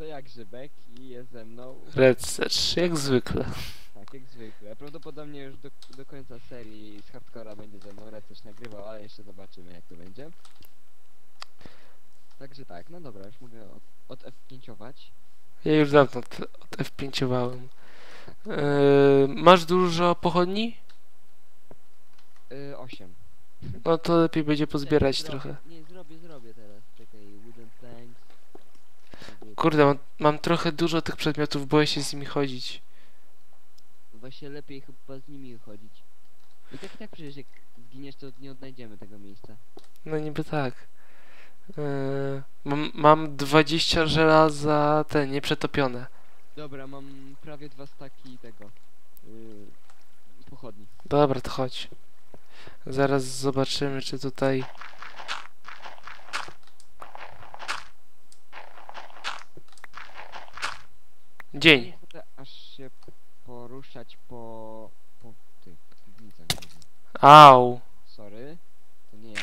To jak Żybek i jest ze mną, Red jak zwykle. tak jak zwykle. Prawdopodobnie już do, do końca serii z Hardcora będzie ze mną Red nagrywał, ale jeszcze zobaczymy jak to będzie. Także tak, no dobra, już mogę od, od F5ować. Ja już dawno t- od F5-owałem. Yy, masz dużo pochodni? Yy, 8. No to lepiej będzie pozbierać trochę. Nie, zrobię, zrobię teraz. Czekaj, wooden planks. Zrobię- Kurde, mam, mam trochę dużo tych przedmiotów, boję się z nimi chodzić. Właśnie lepiej chyba z nimi chodzić. I tak i tak przecież jak zginiesz to nie odnajdziemy tego miejsca. No niby tak. Yy, mam, mam 20 żelaza, te nieprzetopione. Dobra, mam prawie dwa staki tego. Yy, pochodni. Dobra, to chodź. Zaraz zobaczymy, czy tutaj... Dzień. chcę aż się poruszać po, po tych piwnicach. Au. Sorry, to nie ja.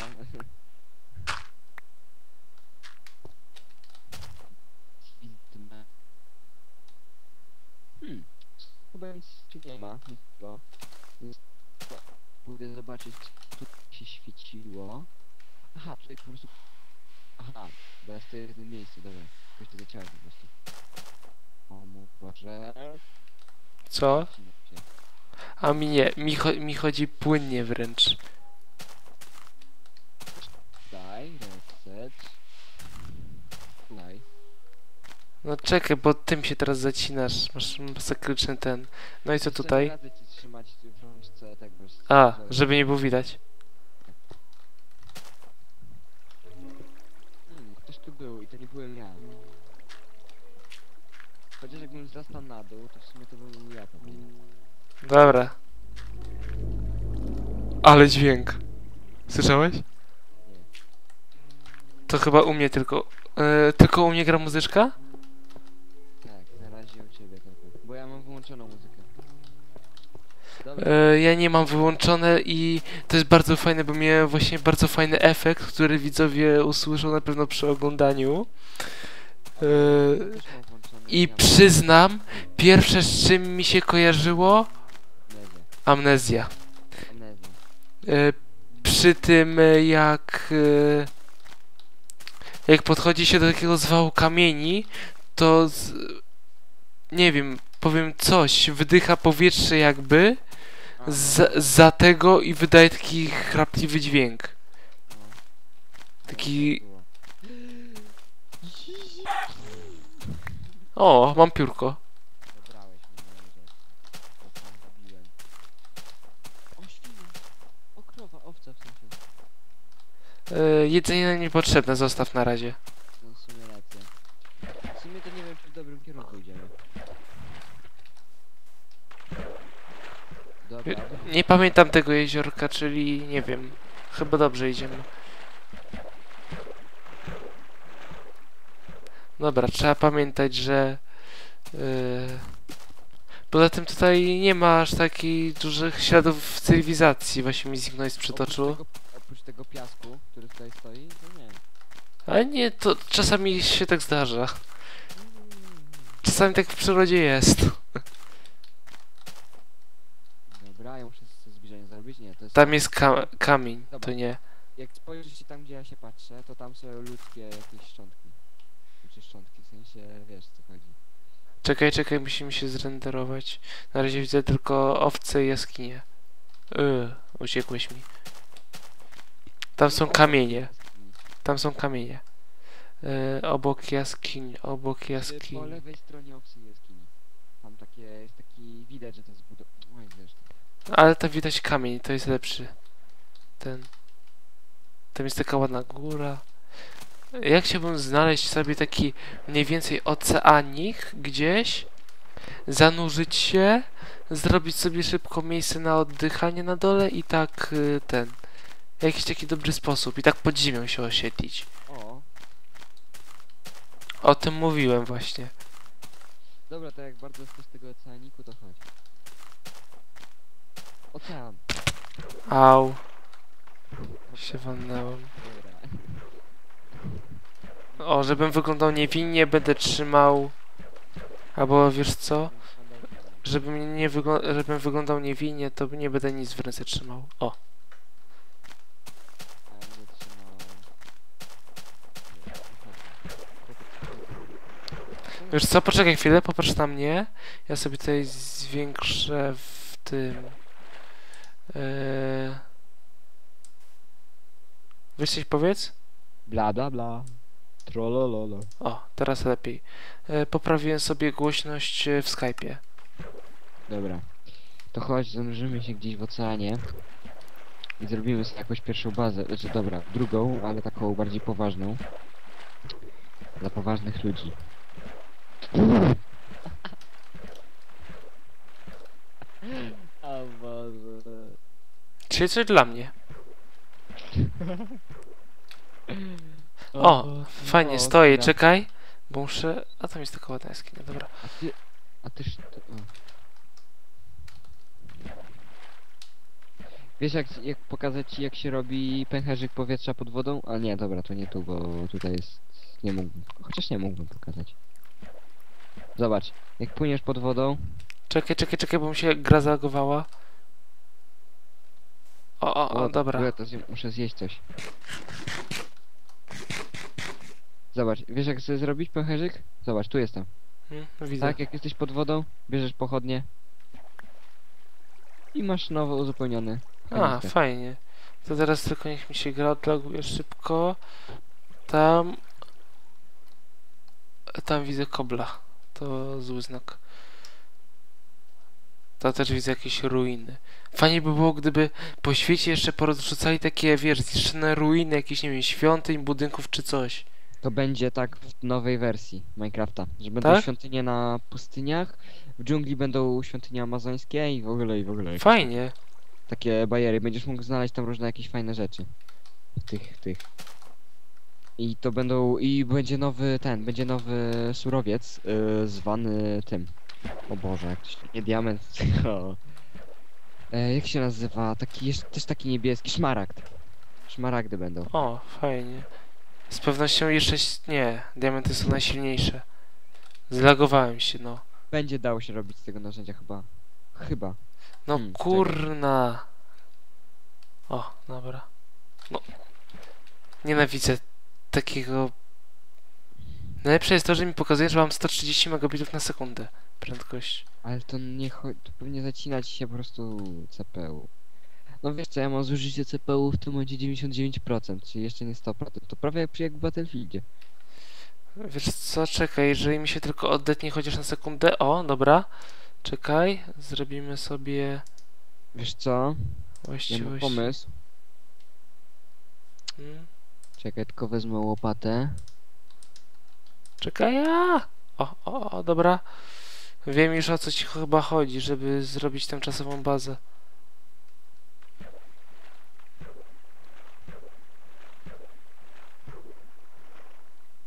Hmm, chyba nic tu nie ma, po- Pójdę zobaczyć, co tu się świeciło. Aha, tutaj po prostu... Aha, bo ja stoję w tym miejscu, dobra. Jakoś tego ciała po prostu. Co? A mi nie, mi, cho mi chodzi płynnie wręcz. Daj, reset. Daj. No czekaj, bo tym się teraz zacinasz. Masz masakryczny ten. No i co tutaj? tak. A, że- żeby nie było widać. Hmm, ktoś tu był i to nie byłem ja. Chociaż jakbym zrastał na dół, to w sumie to był ja pewnie. Dobra. Ale dźwięk. Słyszałeś? Nie. To chyba u mnie tylko. E, tylko u mnie gra muzyczka? Tak, na razie u ciebie tylko. Bo ja mam wyłączoną muzykę. Dobra, E, ja nie mam wyłączone i to jest bardzo fajne, bo miałem właśnie bardzo fajny efekt, który widzowie usłyszą na pewno przy oglądaniu. Włączone. I przyznam, pierwsze z czym mi się kojarzyło amnezja. E, przy tym e, jak e, jak podchodzi się do takiego zwału kamieni, to z, nie wiem, powiem coś, wydycha powietrze jakby A, za, tego i wydaje taki chrapliwy dźwięk. Taki-. O, mam piórko. Mi moje rzeczy. Bo sam zabiłem. O świnia! O krowa, owca w sensie. E, jedzenie niepotrzebne, zostaw na razie. No w sumie racja. W sumie to nie wiem, czy w dobrym kierunku idziemy. Dobra. Nie pamiętam tego jeziorka, czyli nie wiem. Chyba dobrze idziemy. Dobra, trzeba pamiętać, że yy, poza tym tutaj nie ma aż takich dużych śladów cywilizacji. Właśnie mi z przed oczu. Oprócz tego, oprócz tego piasku, który tutaj stoi, to nie. Ale nie, to czasami się tak zdarza. Czasami tak w przyrodzie jest. Dobra, ja muszę zbliżenie zrobić. Nie, to jest... Tam jest ka kamień, to nie. Jak spojrzysz się tam, gdzie ja się patrzę, to tam są ludzkie jakieś szczątki. Szczątki, w sensie, wiesz co chodzi. Czekaj, czekaj, musimy się zrenderować. Na razie widzę tylko owce i jaskinie. Yy, uciekłeś mi. Tam są kamienie. Tam są kamienie. Yy, obok jaskiń, obok Czy Po jaskiń. lewej stronie owcy jaskini. Tam takie, jest taki, widać, że to jest budowa... Oj, zresztą. Ale tam widać kamień, to jest lepszy. Ten. Tam jest taka ładna góra. Ja chciałbym znaleźć sobie taki mniej więcej oceanik gdzieś, zanurzyć się, zrobić sobie szybko miejsce na oddychanie na dole i tak y, ten. Jakiś taki dobry sposób i tak pod ziemią się osiedlić. O, O tym mówiłem właśnie. dobra, to jak bardzo chcesz tego oceaniku, to chodź. Ocean. Au, się walnęłem. O, żebym wyglądał niewinnie, będę trzymał... Albo wiesz co? Żebym nie wyglą... żebym wyglądał niewinnie, to nie będę nic w ręce trzymał. O, wiesz co? Poczekaj chwilę, popatrz na mnie. Ja sobie tutaj zwiększę w tym... Weź coś powiedz? Bla bla bla. Trollololo. O, teraz lepiej. E, poprawiłem sobie głośność e, w Skype'ie. Dobra. To chodź, zanurzymy się gdzieś w oceanie. I zrobimy sobie jakąś pierwszą bazę. Znaczy dobra, drugą, ale taką bardziej poważną. Dla poważnych ludzi. O Boże. Czyli coś dla mnie. O, Fajnie, o, stoję, czekaj. Bo muszę... A tam jest taka ładna jaskinia, dobra. A ty... A. Ty, o. Wiesz jak, jak pokazać ci jak się robi pęcherzyk powietrza pod wodą? A nie, dobra, to nie tu, bo tutaj jest... Nie mógłbym... Chociaż nie mógłbym pokazać. Zobacz, jak płyniesz pod wodą... Czekaj, czekaj, czekaj, bo mi się gra zalogowała. O, o, o, w dobra. ogóle to zje, muszę zjeść coś. Zobacz, wiesz jak sobie zrobić pęcherzyk? Zobacz, tu jestem. Hmm, widzę. Tak, jak jesteś pod wodą, bierzesz pochodnie. I masz nowo uzupełniony. A, kanister. fajnie. To teraz tylko niech mi się gra odloguje szybko. Tam... Tam widzę kobla. To zły znak. To też widzę jakieś ruiny. Fajnie by było, gdyby po świecie jeszcze porozrzucali takie, wiesz, zniszczone ruiny, jakieś, nie wiem, świątyń, budynków czy coś. To będzie tak w nowej wersji Minecrafta, że będą Tak? świątynie na pustyniach, w dżungli będą świątynie amazońskie i w ogóle i w ogóle. Fajnie. Takie bariery, będziesz mógł znaleźć tam różne jakieś fajne rzeczy. Tych, tych. I to będą, i będzie nowy ten, będzie nowy surowiec, yy, zwany tym. O Boże, jak to się, nie diament, tylko... E, jak się nazywa? Taki, jeszcze, też taki niebieski, szmaragd. Szmaragdy będą. O, fajnie. Z pewnością jeszcze... Nie, diamenty są najsilniejsze. Zlagowałem się, no. Będzie dało się robić z tego narzędzia chyba. Chyba. No Hmm, czekaj. kurna. O, dobra. No. Nienawidzę takiego... Najlepsze jest to, że mi pokazuje, że mam 130 megabitów na sekundę prędkość. Ale to nie chodzi, to pewnie zacina ci się po prostu CPU. No wiesz co, ja mam zużycie CPU w tym momencie 99%, czyli jeszcze nie 100%. To prawie jak przy jak w Battlefieldzie. Wiesz co, czekaj, jeżeli mi się tylko oddetnie chociaż na sekundę. O, dobra. Czekaj, zrobimy sobie Wiesz co? Ja mam właściwość. pomysł. Hmm. Czekaj, tylko wezmę łopatę. Czekaj, a! O, o, o, dobra. Wiem już o co ci chyba chodzi, żeby zrobić tymczasową bazę.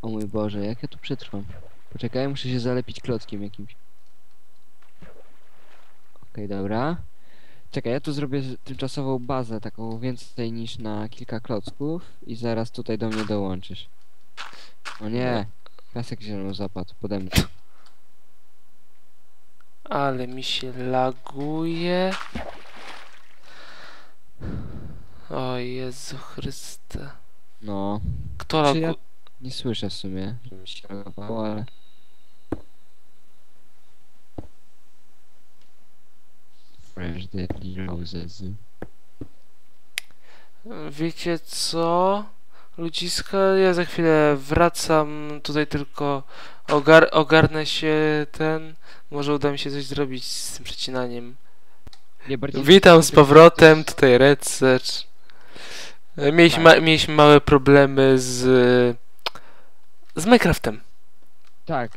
O mój Boże, jak ja tu przetrwam? Poczekaj, muszę się zalepić klockiem jakimś. Okej, dobra. Czekaj, ja tu zrobię tymczasową bazę, taką więcej niż na kilka klocków i zaraz tutaj do mnie dołączysz. O nie! Piasek zielono zapadł pode mnie. Ale mi się laguje. O Jezu Chryste. No, Kto laguje? ja- nie słyszę w sumie, żeby się logowało, ale... Fresh Deadly Roses. Wiecie co? Ludziska, ja za chwilę wracam. Tutaj tylko ogar ogarnę się ten. Może uda mi się coś zrobić z tym przecinaniem. Nie. Witam z powrotem, tutaj Red Search. E, Mieliśmy, ma mieliśmy małe problemy z z Minecraftem. Tak.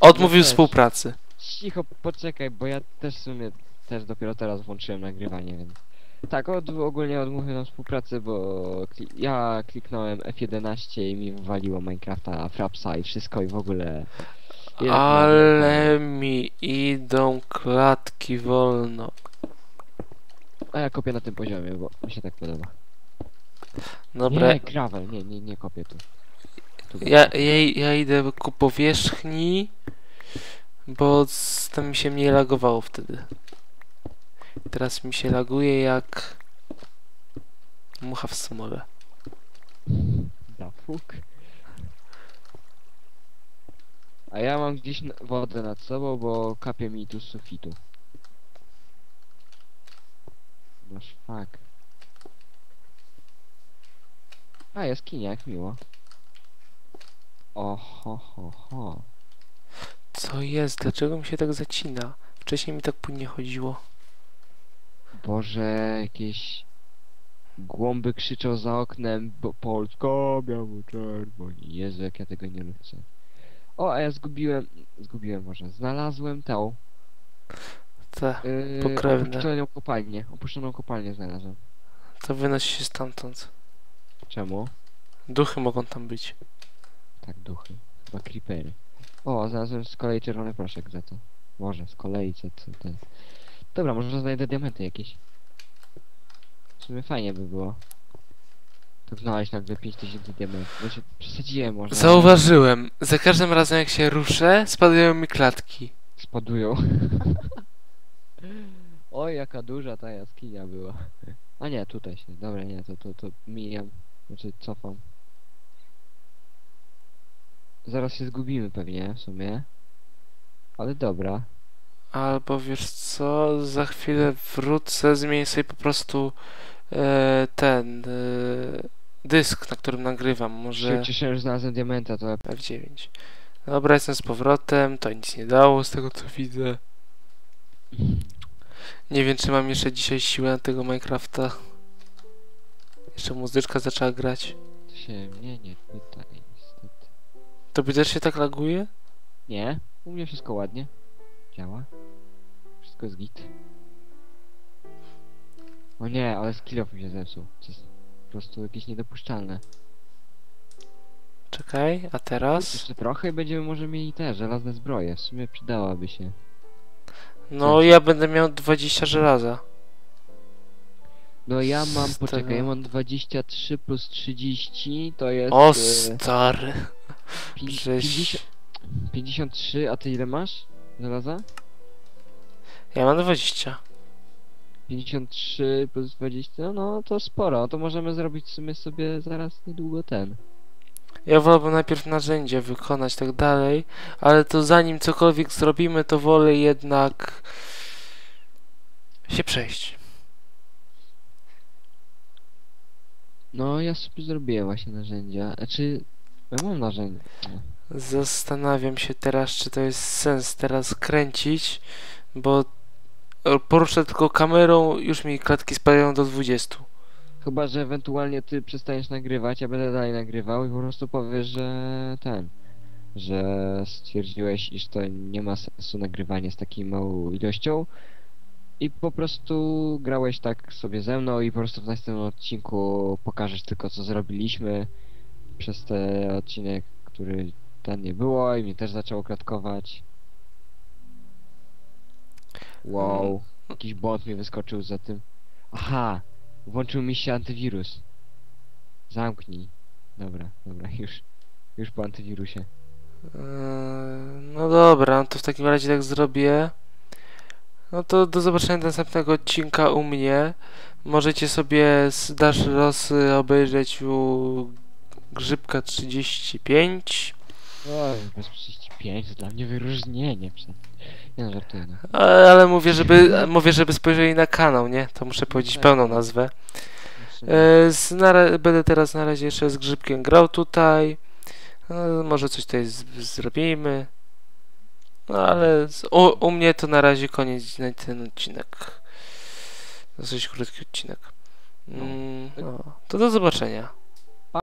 Odmówił też. współpracy. Cicho, poczekaj, bo ja też w sumie też dopiero teraz włączyłem nagrywanie, więc... Tak, od, ogólnie odmówił nam współpracy, bo kli ja kliknąłem F11 i mi wywaliło Minecrafta, Frapsa i wszystko i w ogóle... Jednak Ale mi idą klatki wolno. A ja kopię na tym poziomie, bo mi się tak podoba. Dobra, Nie, gravel, nie, nie, nie kopię tu. Ja, ja, ja idę ku powierzchni, bo tam mi się mniej lagowało wtedy. Teraz mi się laguje jak mucha w smole. Da. A ja mam gdzieś wodę nad sobą, bo kapie mi tu z sufitu. Masz fuck. A, jaskinia, jak miło. Oho, ho, ho. Co jest? Dlaczego mi się tak zacina? Wcześniej mi tak płynnie chodziło. Boże, jakieś głąby krzyczą za oknem, bo Polska, biało, czerwoni. Jezu, jak ja tego nie chcę. O, a ja zgubiłem, zgubiłem może, znalazłem tą, Te, yy, Pokrewne. opuszczoną kopalnię, opuszczoną kopalnię znalazłem. to wynosi się stamtąd. Czemu? Duchy mogą tam być. Tak, duchy. Chyba creepery. O, znalazłem z kolei czerwony proszek za to. Może, z kolei co, co ten. Dobra, może znajdę diamenty jakieś. W sumie fajnie by było. Tak znaleźć nagle 5000 diamentów. Znaczy, przesadziłem może. Zauważyłem, za każdym razem jak się ruszę, spadają mi klatki. Spadują. Oj, jaka duża ta jaskinia była. A nie, tutaj się. Dobra, nie, to, to, to mijam. Znaczy, cofam. Zaraz się zgubimy pewnie, w sumie. Ale dobra. Albo wiesz co, za chwilę wrócę, zmienię sobie po prostu e, ten e, dysk, na którym nagrywam, Się może cieszę, że znalazłem diamenta, to F9. Dobra, jestem z powrotem, to nic nie dało z tego co widzę. Nie wiem czy mam jeszcze dzisiaj siłę na tego Minecrafta. Jeszcze muzyczka zaczęła grać. To się mnie nie pyta, niestety. Tobie też się tak laguje? Nie, u mnie wszystko ładnie. Działa. Wszystko jest git. O nie, ale skillow mi się zepsuł. To jest po prostu jakieś niedopuszczalne. Czekaj, a teraz? Jeszcze trochę i będziemy może mieli te żelazne zbroje. W sumie przydałaby się. No ja będę miał 20 żelaza. No ja mam, Z poczekaj, tego- ja mam 23 plus 30, to jest... O e, stary, żeś... 50, 53, a ty ile masz? Żelaza? Ja mam 20. 53 plus 20, no, to sporo, to możemy zrobić w sumie sobie zaraz niedługo ten. Ja wolałbym najpierw narzędzie wykonać tak dalej, ale to zanim cokolwiek zrobimy, to wolę jednak się przejść. No ja sobie zrobiłem właśnie narzędzia, znaczy ja mam narzędzia. Zastanawiam się teraz, czy to jest sens teraz kręcić, bo poruszę tylko kamerą, już mi klatki spadają do 20. Chyba, że ewentualnie ty przestaniesz nagrywać, ja będę dalej nagrywał i po prostu powiesz, że ten, że stwierdziłeś, iż to nie ma sensu nagrywanie z taką małą ilością i po prostu grałeś tak sobie ze mną i po prostu w następnym odcinku pokażesz tylko co zrobiliśmy przez ten odcinek, który ten nie było i mnie też zaczęło klatkować. Wow, jakiś błąd mi wyskoczył za tym. Aha, włączył mi się antywirus. Zamknij. Dobra, dobra, już. Już po antywirusie. Eee, No dobra, to w takim razie tak zrobię. No to do zobaczenia następnego odcinka u mnie. Możecie sobie z Dash Rosy obejrzeć u Grzybka 35. Oj, bez 35 to dla mnie wyróżnienie. Nie no, żartuję. No. Ale, ale mówię, żeby, mówię, żeby spojrzeli na kanał, nie? To muszę powiedzieć tak. pełną nazwę. E, będę teraz na razie jeszcze z Grzybkiem grał tutaj. E, może coś tutaj zrobimy. No ale u, u mnie to na razie koniec na ten odcinek. Dosyć krótki odcinek. Mm, no, to do zobaczenia.